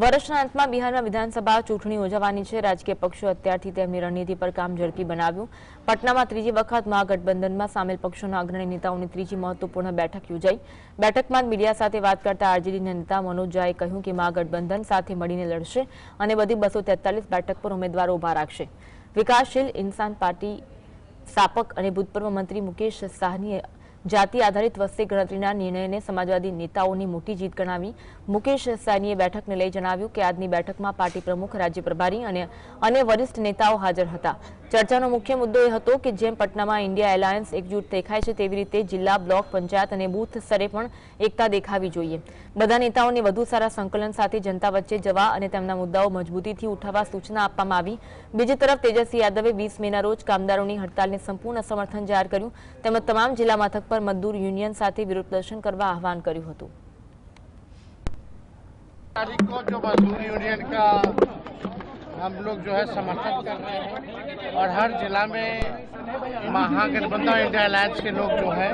વર્ષના અંતમાં બિહારમાં વિધાનસભા ચૂંટણી યોજાવાની છે. રાજકીય પક્ષો અત્યારથી તેમની રણનીતિ પર કામ ઝડપી બનાવ્યું. પટનામાં ત્રીજી વખત મહાગઠબંધનમાં સામેલ પક્ષોના અગ્રણી નેતાઓની ત્રીજી મહત્વપૂર્ણ બેઠક યોજાઈ. બેઠકમાં મીડિયા સાથે વાત કરતા આરજેડીના નેતા મનોજ ઝાએ કહ્યું કે મહાગઠબંધન સાથે મળીને લડશે અને બધી બસો બેઠક પર ઉમેદવારો ઊભા રાખશે. વિકાસશીલ ઇન્સાન પાર્ટી સ્થાપક અને ભૂતપૂર્વ મંત્રી મુકેશ સાહનીએ જાતિ આધારિત વસ્તી ગણતરીના નિર્ણયને સમાજવાદી નેતાઓની મોટી જીત ગણાવી. મુકેશ સાહનીએ બેઠકને લઈ જણાવ્યું કે આજની બેઠકમાં પાર્ટી પ્રમુખ, રાજ્ય પ્રભારી અને અન્ય વરિષ્ઠ નેતાઓ હાજર હતા. ચર્ચાનો મુખ્ય મુદ્દો એ હતો કે જેમ પટનામાં ઇન્ડિયા એલાયન્સ એકજૂટ દેખાય છે, તેવી રીતે જિલ્લા બ્લોક, પંચાયત અને બૂથ સ્તરે પણ એકતા દેખાવી જોઈએ. બધા નેતાઓને વધુ સારા સંકલન સાથે જનતા વચ્ચે જવા અને તેમના મુદ્દાઓ મજબૂતીથી ઉઠાવવા સૂચના આપવામાં આવી. બીજી તરફ તેજસ્વી યાદવે વીસ મેના રોજ કામદારોની હડતાલને સંપૂર્ણ સમર્થન જાહેર કર્યું. તેમજ તમામ જિલ્લા મથક પર મજદૂર યુનિયન સાથે વિરોધ પ્રદર્શન કરવા આહવાન કર્યું હતું. हम लोग जो है समर्थन कर रहे हैं। और हर जिला में महागठबंधन इंडिया अलायंस के लोग जो है,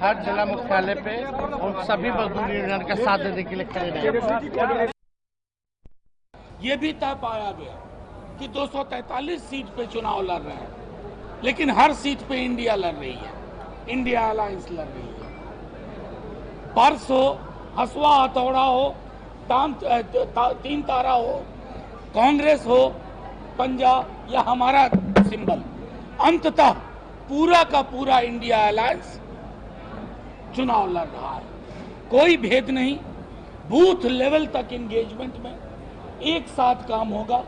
हर जिला मुख्यालय पे उन सभी मजदूर यूनियन का साथ देने के लिए खड़े रहेंगे ये भी तय पाया गया कि 243 सीट पे चुनाव लड़ रहे हैं, लेकिन हर सीट पे इंडिया लड़ रही है, इंडिया अलायंस लड़ रही है। पर्स हो हसुआ हथौड़ा हो तीन तारा हो कांग्रेस हो, पंजा या हमारा सिंबल। अंततः पूरा का पूरा इंडिया अलायंस चुनाव लड़ रहा है। कोई भेद नहीं, बूथ लेवल तक एंगेजमेंट में एक साथ काम होगा।